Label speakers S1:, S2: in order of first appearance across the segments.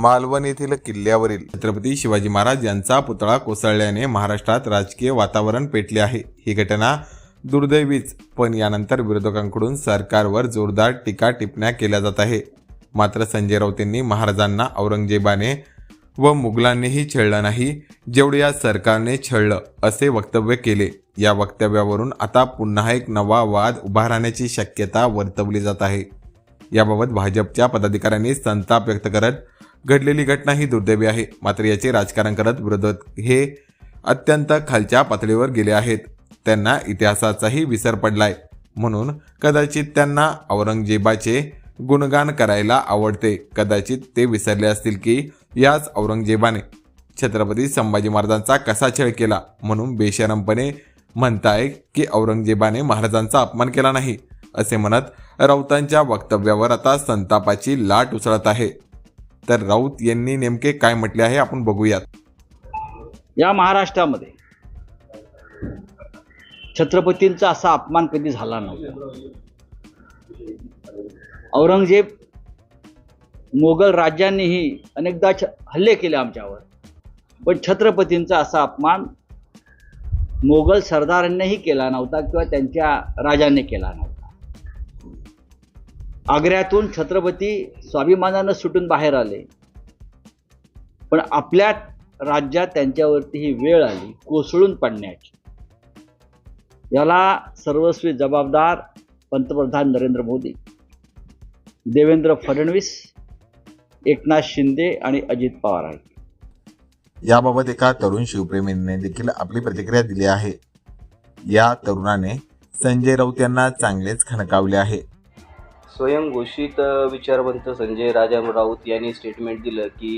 S1: मालवण येथील किल्ल्यावरील छत्रपती शिवाजी महाराज यांचा पुतळा कोसळल्याने महाराष्ट्रात राजकीय वातावरण पेटले आहे. ही घटना दुर्दैवीच पण यानंतर विरोधकांकडून सरकारवर जोरदार टीका टिप्पण्या केल्या जात आहे. मात्र संजय राऊत यांनी महाराजांना औरंगजेबाने व मुघलांनीही छळलं नाही जेवढे या सरकारने छळलं असे वक्तव्य केले. या वक्तव्यावरून आता पुन्हा एक नवा वाद उभा राहण्याची शक्यता वर्तवली जात आहे. याबाबत भाजपच्या पदाधिकाऱ्यांनी संताप व्यक्त करत घडलेली घटना ही दुर्दैवी आहे. मात्र याचे राजकारण करत विरोधक हे अत्यंत खालच्या पातळीवर गेले आहेत. त्यांना इतिहासाचाही विसर पडलाय. म्हणून कदाचित त्यांना औरंगजेबाचे गुणगान करायला आवडते. कदाचित ते विसरले असतील की याच औरंगजेबाने छत्रपती संभाजी महाराजांचा कसा छळ केला? म्हणून बेशरमपणे म्हणताय की औरंगजेबाने महाराजांचा अपमान केला नाही असे म्हणत राऊतांच्या वक्तव्यावर आता संतापाची लाट उसळत आहे. तर राऊत यांनी नेमके काय म्हटले आहे आपण बघूयात.
S2: या महाराष्ट्रामध्ये छत्रपतींचा असा अपमान कधी झाला नव्हता. औरंगजेब मोगल राज्यांनीही अनेकदा छ हल्ले केले आमच्यावर पण छत्रपतींचा असा अपमान मोगल सरदारांनीही केला नव्हता किंवा त्यांच्या राजांनी केला नव्हता. आग्र्यातून छत्रपती स्वाभिमानानं सुटून बाहेर आले. पण आपल्या राज्यात त्यांच्यावरती ही वेळ आली कोसळून पडण्याची. याला सर्वस्वी जबाबदार पंतप्रधान नरेंद्र मोदी देवेंद्र फडणवीस एकनाथ शिंदे आणि अजित पवार आहेत.
S1: याबाबत एका तरुण शिवप्रेमीने देखील आपली प्रतिक्रिया दिली आहे. या तरुणाने संजय राऊत यांना चांगलेच खणकावले आहे.
S3: स्वयंघोषित विचारवंत संजय राजाराम राऊत यांनी स्टेटमेंट दिलं की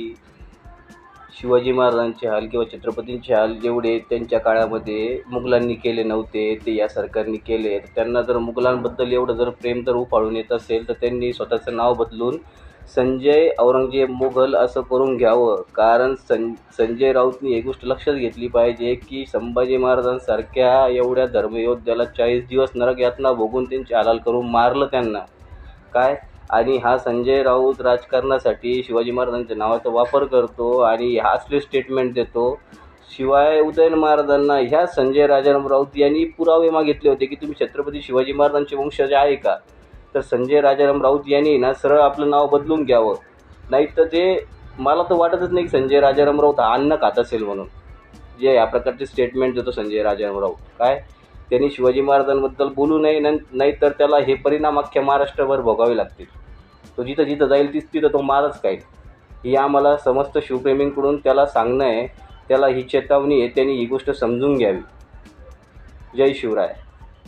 S3: शिवाजी महाराजांचे हाल किंवा छत्रपतींचे हाल जेवढे त्यांच्या काळामध्ये मुघलांनी केले नव्हते ते या सरकारने केले तर त्यांना जर मुघलांबद्दल एवढं जर प्रेम जर उफाळून येत असेल तर त्यांनी स्वतःचं नाव बदलून संजय औरंगजेब मुघल असं करून घ्यावं. कारण सं संजय राऊतनी एक गोष्ट लक्षात घेतली पाहिजे की संभाजी महाराजांसारख्या एवढ्या धर्मयोद्ध्याला चाळीस दिवस नरक यातना भोगून त्यांचे हालाल करून मारलं त्यांना. काय? आणि हा संजय राऊत राजकारणासाठी शिवाजी महाराजांच्या नावाचा वापर करतो आणि हा असले स्टेटमेंट देतो. शिवाय उदयन महाराजांना ह्या संजय राजाराम राऊत यांनी पुरावे मागितले होते की तुम्ही छत्रपती शिवाजी महाराजांचे वंशज आहे का? तर संजय राजाराम राऊत यांनी ना सरळ आपलं नाव बदलून घ्यावं. नाही तर ते मला तर वाटतच नाही की संजय राजाराम राऊत हा अन्न खात असेल म्हणून. जे या प्रकारचे स्टेटमेंट देतो संजय राजाराम राऊत. काय? त्यांनी शिवाजी महाराजांबद्दल बोलू नये नं- नाहीतर त्याला हे परिणाम अख्ख्या महाराष्ट्रभर भोगावे लागतील. तो जिथं जिथं जाईल तिथं तिथं तो मारच काय ही आम्हाला समस्त शिवप्रेमींकडून त्याला सांगणं आहे. त्याला ही चेतावणी आहे. त्यांनी ही गोष्ट समजून घ्यावी. जय शिवराय.